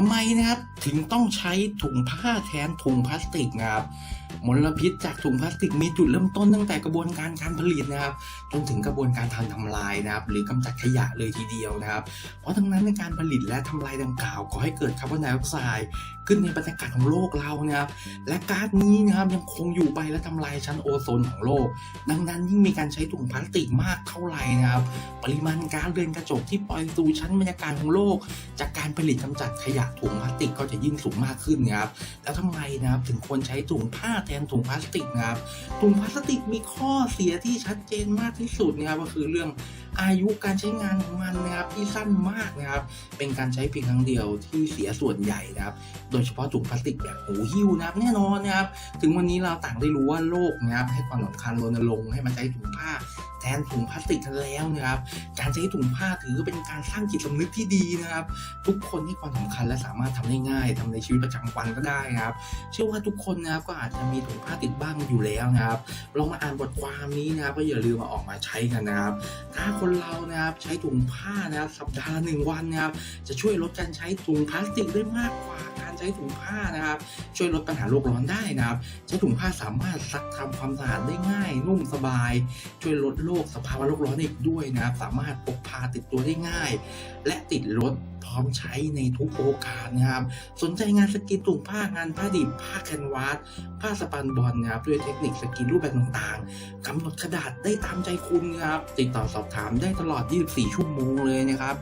ทำไมนะครับ ถึงต้องใช้ถุงผ้าแทนถุงพลาสติกนะครับมลพิษจากถุงพลาสติกมีจุดเริ่มต้นตั้งแต่กระบวนการการผลิตนะครับ จนถึงกระบวนการทำทำลายนะครับ หรือกำจัดขยะเลยทีเดียวนะครับ เพราะทั้งนั้นในการผลิตและทำลายดังกล่าวก่อให้เกิดคาร์บอนไดออกไซด์ขึ้นในบรรยากาศของโลกเรานะครับ และก๊าซนี้นะครับยังคงอยู่ไปและทำลายชั้นโอโซนของโลก ดังนั้นยิ่งมีการใช้ถุงพลาสติกมากเท่าไหร่นะครับ ปริมาณก๊าซเรือนกระจกที่ปล่อยสู่ชั้นบรรยากาศของโลก จากการผลิตกำจัดขยะถุงพลาสติกก็จะยิ่งสูงมากขึ้นนะครับแล้วทำไมนะครับถึงควรใช้ถุงผ้าแทนถุงพลาสติกนะครับถุงพลาสติกมีข้อเสียที่ชัดเจนมากที่สุดนะครับก็คือเรื่องอายุการใช้งานของมันนะครับที่สั้นมากนะครับ เป็นการใช้เพียงครั้งเดียวที่เสียส่วนใหญ่นะครับ โดยเฉพาะถุงพลาสติกแบบหูหิ้วนะครับแน่นอนนะครับ ถึงวันนี้เราต่างได้รู้ว่าโลกนะครับให้ความสำคัญรณรงค์ให้มาใช้ถุงผ้า แทนถุงพลาสติกกันแล้วนะครับ การใช้ถุงผ้าถือเป็นการสร้างจิตสำนึกที่ดีนะครับ ทุกคนให้ความสำคัญและสามารถทำได้ง่ายทำในชีวิตประจำวันก็ได้นะครับ เชื่อว่าทุกคนนะครับก็อาจจะมีถุงผ้าติดบ้างอยู่แล้วนะครับลองมาอ่านบทความนี้นะครับก็อย่าลืมมาออกมาใช้กันนะครับ ถ้าคนเรานะครับใช้ถุงผ้านะครับสัปดาห์ละหนึ่งวันนะครับจะช่วยลดการใช้ถุงพลาสติกได้มากกว่า ใช้ถุงผ้านะครับ ช่วยลดปัญหาโลกร้อนได้นะครับ ใช้ถุงผ้าสามารถซักทำความสะอาดได้ง่าย นุ่มสบาย ช่วยลดโลกสภาวะโลกร้อนอีกด้วยนะครับ สามารถพกพาติดตัวได้ง่าย และติดรถพร้อมใช้ในทุกโอกาสนะครับ สนใจงานสกรีนถุงผ้างานผ้าดิบผ้าแคนวาสผ้าสปันบอลนะครับด้วยเทคนิคสกรีนรูปแบบต่างๆกำหนดกระดาษได้ตามใจคุณนะครับ ติดต่อสอบถามได้ตลอด 24 ชั่วโมงเลยนะครับ